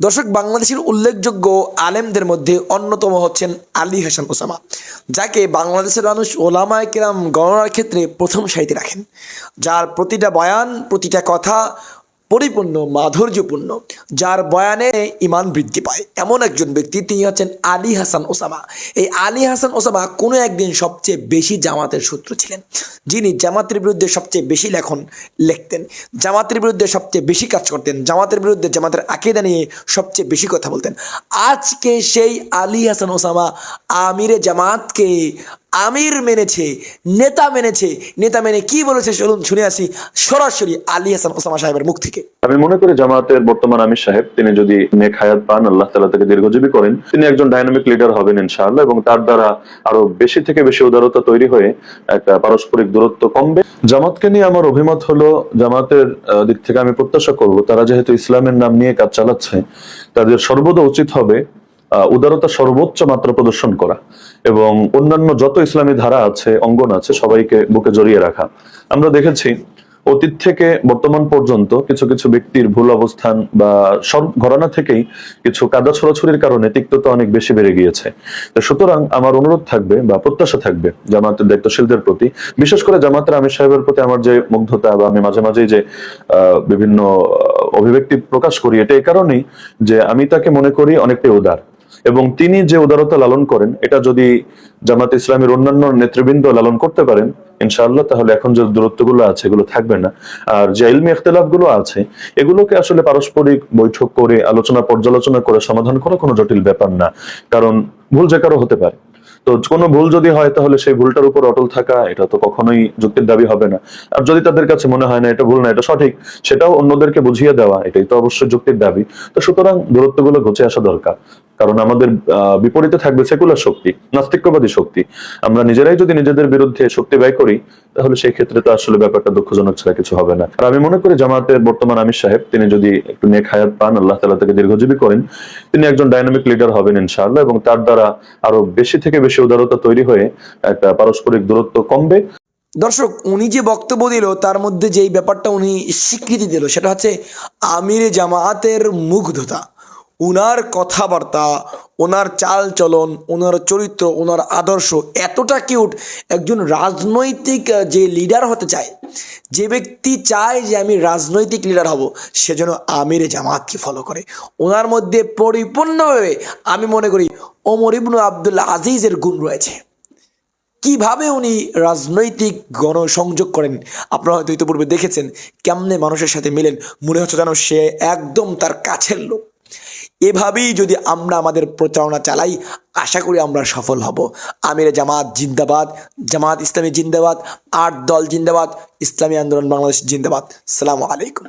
দর্শক, বাংলাদেশের উল্লেখযোগ্য আলেমদের মধ্যে অন্যতম হচ্ছেন আলী হাসান ওসামা, যাকে বাংলাদেশের মানুষ ওলামায় কেরাম গণনার ক্ষেত্রে প্রথম সারিতে রাখেন। যার প্রতিটা বয়ান, প্রতিটা কথা পরিপূর্ণ, মাধুর্যপূর্ণ, যার বয়ানে ইমান বৃদ্ধি পায়। এমন একজন ব্যক্তি তিনি হচ্ছেন আলী হাসান ওসামা। এই আলী হাসান ওসামা কোনো একদিন সবচেয়ে বেশি জামাতের সূত্র ছিলেন। যিনি জামাতের বিরুদ্ধে সবচেয়ে বেশি লেখন লিখতেন, জামাতের বিরুদ্ধে সবচেয়ে বেশি কাজ করতেন, জামাতের বিরুদ্ধে জামাতের আকিদা নিয়ে সবচেয়ে বেশি কথা বলতেন। আজকে সেই আলী হাসান ওসামা আমিরে জামাতকে আমির মেনেছে, নেতা মেনেছে। নেতা মেনে কি বলেছে চলুন শুনে আসি সরাসরি আলী হাসান ওসামা সাহেবের মুখ থেকে। আমি মনে করি জামাতের বর্তমান আমির সাহেব, তিনি যদি নেক হায়াত পান, আল্লাহ তালা তাকে দীর্ঘজীবী করেন। তিনি একজন ডাইনামিক লিডার হবেন ইনশাআল্লাহ এবং তার দ্বারা আরও বেশি থেকে বেশি উদারতা তৈরি হয়ে একটা পারস্পরিক দূরত্ব কমবে। জামাতকে নিয়ে আমার অভিমত হলো, জামাতের দিক থেকে আমি প্রত্যাশা করব, তারা যেহেতু ইসলামের নাম নিয়ে কাজ চালাচ্ছে, তাদের সর্বদা উচিত হবে উদারতা সর্বোচ্চ মাত্রা প্রদর্শন করা। এবং অন্যান্য যত ইসলামী ধারা আছে, অঙ্গন আছে, সবাইকে বুকে জড়িয়ে রাখা। আমরা দেখেছি, অতীত থেকে বর্তমান পর্যন্ত কিছু কিছু ব্যক্তির ভুল অবস্থান বা সব ঘটনা থেকেই কিছু কাদা ছড়াছড়ির কারণে তিক্ততা অনেক বেশি বেড়ে গিয়েছে। তো সুতরাং আমার অনুরোধ থাকবে বা প্রত্যাশা থাকবে জামাতের দায়িত্বশীলদের প্রতি, বিশেষ করে জামাতের আমির সাহেবের প্রতি আমার যে মুগ্ধতা বা আমি মাঝে মাঝেই যে বিভিন্ন অভিব্যক্তি প্রকাশ করি, এটা এই কারণেই যে আমি তাকে মনে করি অনেকটাই উদার। এবং তিনি যে উদারতা লালন করেন, এটা যদি জামাত ইসলামের অন্যান্য নেতৃবৃন্দ লালন করতে পারেন, ইনশাআল্লাহ, তাহলে এখন যে দূরত্বগুলো আছে, এগুলো থাকবে না। আর যে ইলমি গুলো আছে, এগুলোকে আসলে পারস্পরিক বৈঠক করে, আলোচনা পর্যালোচনা করে সমাধান করা কোনো জটিল ব্যাপার না। কারণ ভুল যে কারও হতে পারে। তো কোনো ভুল যদি হয়, তাহলে সেই ভুলটার উপর অটল থাকা, এটা তো কখনোই যুক্তির দাবি হবে না। আর যদি তাদের কাছে মনে হয় না, এটা ভুল না, এটা সঠিক, সেটাও অন্যদেরকে বুঝিয়ে দেওয়া, এটাই তো অবশ্যই যুক্তির দাবি। তো সুতরাং দূরত্বগুলো ঘুচে আসা দরকার। কারণ আমাদের বিপরীতে থাকবে সেকুলার শক্তি, নাস্তিক্যবাদী শক্তি। আমরা নিজেরাই যদি নিজেদের বিরুদ্ধে শক্তি ব্যয় করি, তাহলে সেই ক্ষেত্রে তো আসলে ব্যাপারটা দুঃখজনক ছাড়া কিছু হবে না। আর আমি মনে করি জামাতের বর্তমান আমির সাহেব, তিনি যদি একটু নেক হায়াত পান, আল্লাহ তালা তাকে দীর্ঘজীবী করেন, তিনি একজন ডাইনামিক লিডার হবেন ইনশাআল্লাহ, এবং তার দ্বারা আরও বেশি থেকে বেশি উদারতা তৈরি হয়ে একটা পারস্পরিক দূরত্ব কমবে। দর্শক, উনি যে বক্তব্য দিল, তার মধ্যে যেই ব্যাপারটা উনি স্বীকৃতি দিল, সেটা হচ্ছে আমির জামায়াতের মুগ্ধতা। উনার কথাবার্তা ওনার চাল চলন ওনার চরিত্র ওনার আদর্শ এতটা কিউট, একজন রাজনৈতিক যে লিডার হতে চায়, যে ব্যক্তি চায় যে আমি রাজনৈতিক লিডার হব সেজন্য আমির জামাতকে ফলো করে। ওনার মধ্যে পরিপূর্ণভাবে আমি মনে করি ওমর ইবনু আবদুল্লাহ আজিজের গুণ রয়েছে। কীভাবে উনি রাজনৈতিক গণসংযোগ করেন, আপনারা হয়তো ইতিপূর্বে দেখেছেন, কেমনে মানুষের সাথে মিলেন, মনে হচ্ছে যেন সে একদম তার কাছের লোক। এভাবেই যদি আমরা আমাদের প্রচারণা চালাই, আশা করি আমরা সফল হব। আমিরে জামাত জিন্দাবাদ, জামাত ইসলামী জিন্দাবাদ, আট দল জিন্দাবাদ, ইসলামী আন্দোলন বাংলাদেশ জিন্দাবাদ। সালামু আলাইকুম।